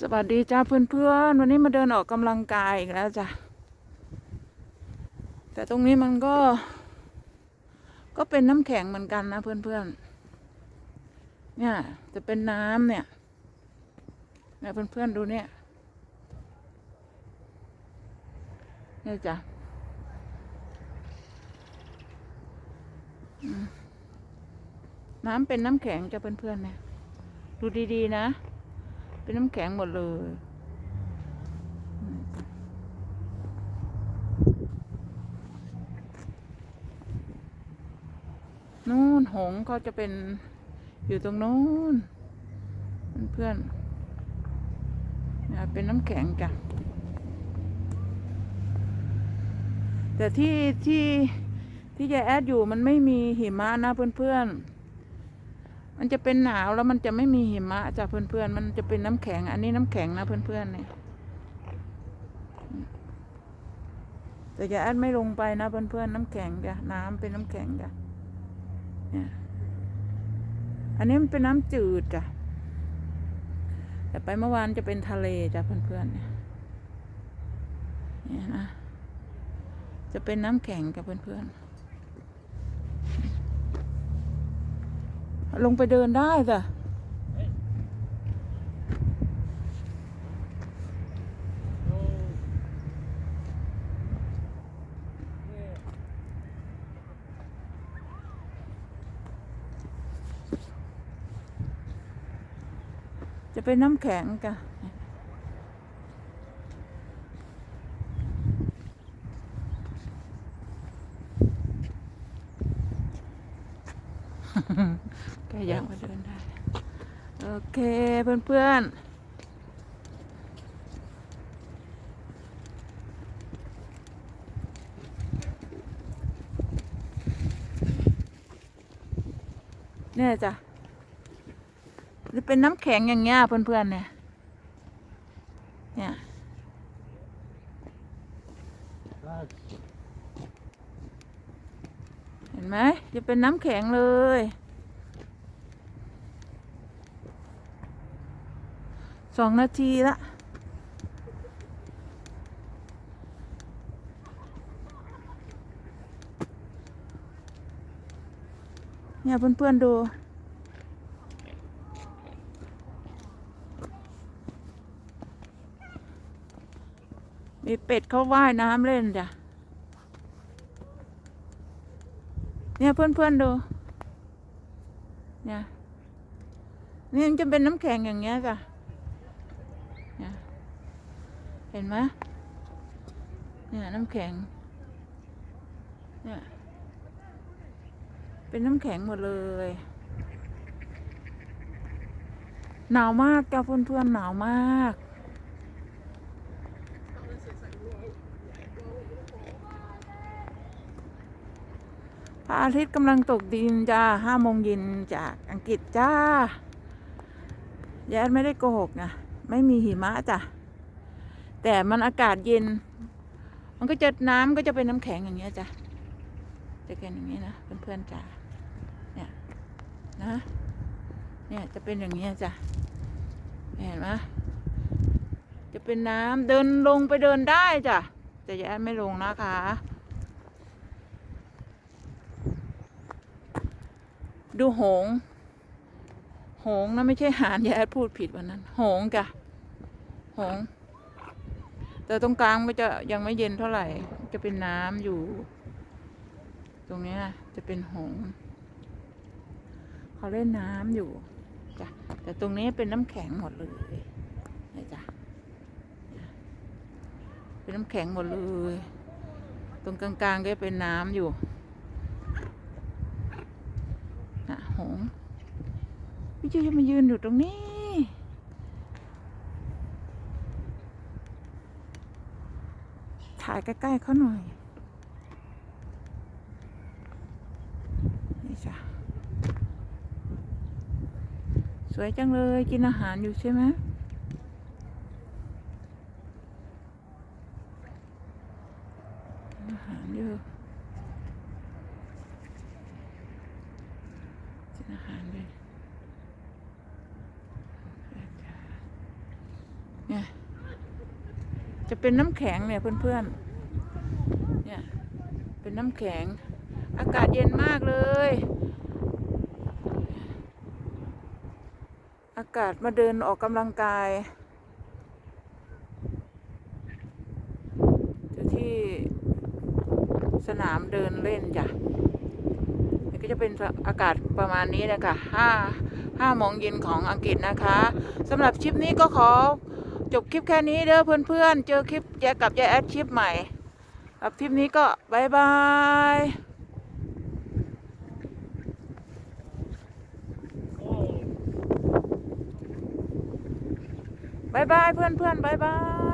สวัสดีจ้าเพื่อนๆ วันนี้มาเดินออกกำลังกายอีกแล้วจ้ะ แต่ตรงนี้มันก็ ก็เป็นน้ำแข็งเหมือนกันนะเพื่อนๆ เนี่ย จะเป็นน้ำเนี่ยเนี่ยเพื่อนๆดูเนี่ยเนี่ยจ้ะน้ำเป็นน้ำแข็งจ้ะเพื่อนๆเนี่ยดูดีๆนะ เป็นน้ำแข็งหมดเลยนู่นหงส์เขาจะเป็นอยู่ตรงนู้นเพื่อนเป็นน้ำแข็งจ้ะแต่ที่ที่ที่ยายแอดอยู่มันไม่มีหิมะนะเพื่อนๆ มันจะเป็นหนาวแล้วมันจะไม่มีหิมะจ้ะเพื่อนๆ มันจะเป็นน้ำแข็ง อันนี้น้ำแข็งนะเพื่อนๆเนี่ยแต่ยายแอดไม่ลงไปนะเพื่อนๆน้ำแข็งจ้ะน้ำเป็นน้ำแข็งจ้ะเนี่ยอันนี้มันเป็นน้ำจืดจ้ะแต่ไปเมื่อวานจะเป็นทะเลจ้ะเพื่อนๆเนี่ยเนี่ยนะจะเป็นน้ำแข็งกับเพื่อนๆ ลงไปเดินได้จ้ะจะเป็นน้ำแข็งกะ ก็ยังมาเดินได้ โอเคเพื่อนๆเนี่ยจ้ะจะเป็นน้ำแข็งอย่างเงี้ยเพื่อนๆเนี่ยเนี่ย เห็น ไหมจะเป็นน้ำแข็งเลย สองนาทีละเนี่ยเพื่อนๆดู มีเป็ดเขาว่ายน้ำเล่นจ้ะ เนี่ยเพื่อนๆดู เนี่ยนี่มันจะเป็นน้ำแข็งอย่างเงี้ยจ้ะเนี่ยเห็นไหมเนี่ยน้ำแข็ง เนี่ย เป็นน้ำแข็งหมดเลยหนาวมากจ้าเพื่อนๆหนาวมาก พระอาทิตย์กำลังตกดินจ้าห้าโมงเย็นจากอังกฤษจ้าแย้ไม่ได้โกหกนะไม่มีหิมะจ้ะแต่มันอากาศเย็น มันก็จะน้ำก็จะเป็นน้ำแข็งอย่างเงี้ยจ้ะจะเป็นอย่างนี้นะเพื่อนๆจ้าเนี่ยนะเนี่ยจะเป็นอย่างเงี้ยจ้ะเห็นไหมจะเป็นน้ำเดินลงไปเดินได้จ้ะแต่แย้ไม่ลงนะคะ ดูหง หงนะไม่ใช่หานยายพูดผิดวันนั้น หงจ้ะหง แต่ตรงกลางมันจะยังไม่เย็นเท่าไหร่ จะเป็นน้ำอยู่ ตรงเนี้ยจะเป็นหงเขาเล่นน้ำอยู่จ้ะแต่ตรงนี้เป็นน้ำแข็งหมดเลยนี่จ้ะเป็นน้ำแข็งหมดเลย ตรงกลางๆก็เป็นน้ำอยู่ นะหงส์ พี่จูจะมายืนอยู่ตรงนี้ ถ่ายใกล้ๆเขาหน่อย นี่จ้ะ สวยจังเลยกินอาหารอยู่ใช่ไหมอาหารอยู่กินอาหารด้วย เนี่ย จะเป็นน้ำแข็งเนี่ยเพื่อนๆ เนี่ย เป็นน้ำแข็ง อากาศเย็นมากเลย อากาศมาเดินออกกำลังกายอยู่ที่สนามเดินเล่นจ้ะนี่ก็จะเป็นอากาศประมาณนี้นะคะห้าห้าโมงเย็นของอังกฤษนะคะสำหรับคลิปนี้ก็ขอ จบคลิปแค่นี้เด้อเพื่อนๆ เจอคลิปแยกกับยายแอดคลิปใหม่กับคลิปนี้ก็บายบายบายบายเพื่อนเพื่อนๆบายบาย